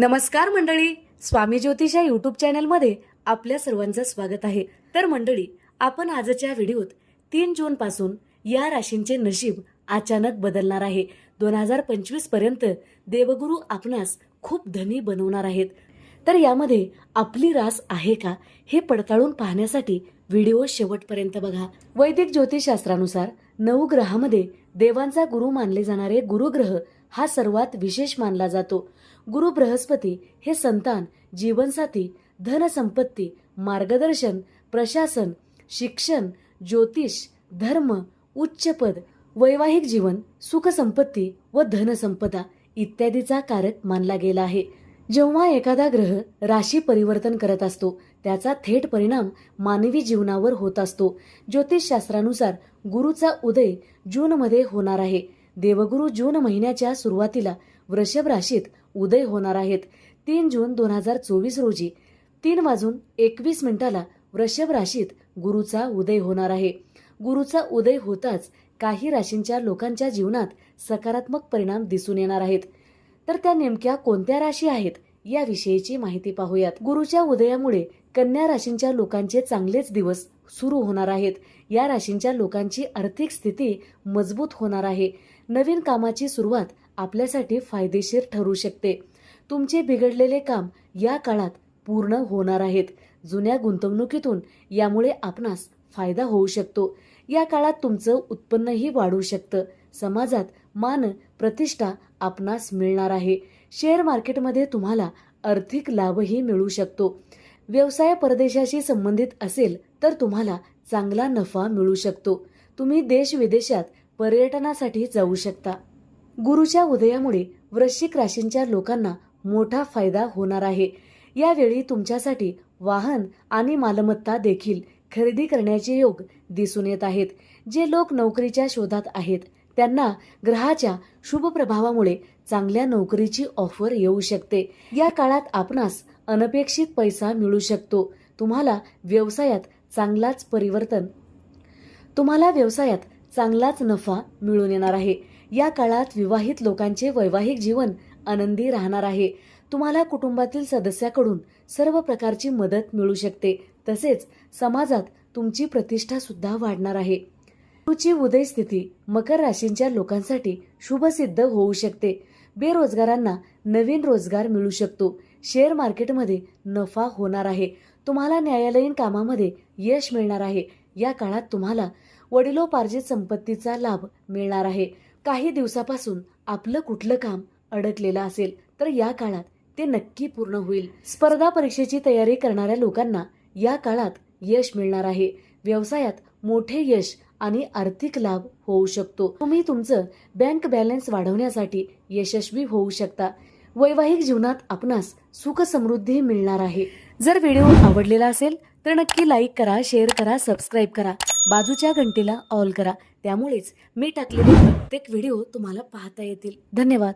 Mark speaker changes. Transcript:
Speaker 1: नमस्कार मंडळी. स्वामी ज्योतिष या चॅनलमध्ये आपल्या सर्वांचं स्वागत आहे. तर मंडळी आपण आजच्या व्हिडिओत तीन जूनपासून या राशींचे नशीब अचानक बदलणार आहे. दोन हजार पंचवीसपर्यंत देवगुरू आपणास खूप धनी बनवणार आहेत. तर यामध्ये आपली रास आहे का हे पडताळून पाहण्यासाठी व्हिडिओ शेवटपर्यंत बघा. वैदिक ज्योतिषशास्त्रानुसार नऊ ग्रहामध्ये देवांचा गुरु मानले जाणारे गुरुग्रह हा सर्वात विशेष मानला जातो. गुरु बृहस्पती हे संतान जीवनसाथी धनसंपत्ती मार्गदर्शन प्रशासन शिक्षण ज्योतिष धर्म उच्चपद वैवाहिक जीवन सुखसंपत्ती व धनसंपदा इत्यादीचा कारक मानला गेला आहे. जेव्हा एखादा ग्रह राशी परिवर्तन करत असतो त्याचा थेट परिणाम मानवी जीवनावर होत असतो. ज्योतिषशास्त्रानुसार गुरुचा उदय जूनमध्ये होणार आहे. देवगुरु जून महिन्याच्या सुरुवातीला वृषभ राशीत उदय होणार आहेत. तीन जून दोन हजार चोवीस रोजी तीन वाजून एकवीस मिनिटाला वृषभ राशीत गुरुचा उदय होणार आहे. गुरुचा उदय होताच काही राशींच्या लोकांच्या जीवनात सकारात्मक परिणाम दिसून येणार आहेत. तर त्या नेमक्या कोणत्या राशी आहेत याविषयीची माहिती पाहूयात. गुरुच्या उदयामुळे कन्या राशींच्या लोकांचे चांगलेच दिवस सुरू होणार आहेत. या राशींच्या लोकांची आर्थिक स्थिती मजबूत होणार आहे. नवीन कामाची सुरुवात आपल्यासाठी फायदेशीर ठरू शकते. तुमचे बिघडलेले काम या काळात पूर्ण होणार आहेत. जुन्या गुंतवणुकीतून यामुळे आपणास फायदा होऊ शकतो. या काळात तुमचं उत्पन्नही वाढू शकतं. समाजात मान प्रतिष्ठा आपणास मिळणार आहे. शेअर मार्केटमध्ये तुम्हाला आर्थिक लाभही मिळू शकतो. व्यवसाय परदेशाशी संबंधित असेल तर तुम्हाला चांगला नफा मिळू शकतो. तुम्ही देश विदेशात पर्यटनासाठी जाऊ शकता. गुरुच्या उदयामुळे वृश्चिक राशींच्या लोकांना मोठा फायदा होणार आहे. यावेळी तुमच्यासाठी वाहन आणि मालमत्ता देखील खरेदी करण्याचे योग दिसून येत आहेत. जे लोक नोकरीच्या शोधात आहेत त्यांना ग्रहाच्या शुभ प्रभावामुळे चांगल्या नोकरीची ऑफर येऊ शकते. या काळात आपणास अनपेक्षित पैसा मिळू शकतो. तुम्हाला व्यवसायात चांगलाच परिवर्तन तुम्हाला व्यवसायात चांगलाच नफा मिळून येणार आहे. या काळात विवाहित लोकांचे वैवाहिक जीवन आनंदी राहणार आहे. तुम्हाला कुटुंबातील सदस्याकडून सर्व प्रकारची मदत मिळू शकते. तसेच समाजात तुमची प्रतिष्ठा सुद्धा वाढणार आहे. गुरुची उदय स्थिती मकर राशींच्या लोकांसाठी शुभसिद्ध होऊ शकते. बेरोजगारांना नवीन रोजगार मिळू शकतो. शेअर मार्केटमध्ये नफा होणार आहे. तुम्हाला न्यायालयीन कामामध्ये यश मिळणार आहे. या काळात तुम्हाला वडिलोपार्जित संपत्तीचा लाभ मिळणार आहे. काही दिवसापासून आपलं कुठलं काम अडकलेलं असेल तर या काळात ते नक्की पूर्ण होईल. स्पर्धा परीक्षेची तयारी करणाऱ्या लोकांना या काळात यश मिळणार आहे. व्यवसायात मोठे यश आणि आर्थिक लाभ होऊ शकतो. तुम्ही तुमचं बँक बॅलन्स वाढवण्यासाठी यशस्वी होऊ शकता. वैवाहिक जीवनात आपणास सुख समृद्धी मिळणार आहे. जर व्हिडिओ आवडलेला असेल तर नक्की लाईक करा शेअर करा सबस्क्राईब करा. बाजूच्या घंटीला ऑल करा. त्यामुळेच मी टाकलेले प्रत्येक व्हिडिओ तुम्हाला पाहता येतील. धन्यवाद.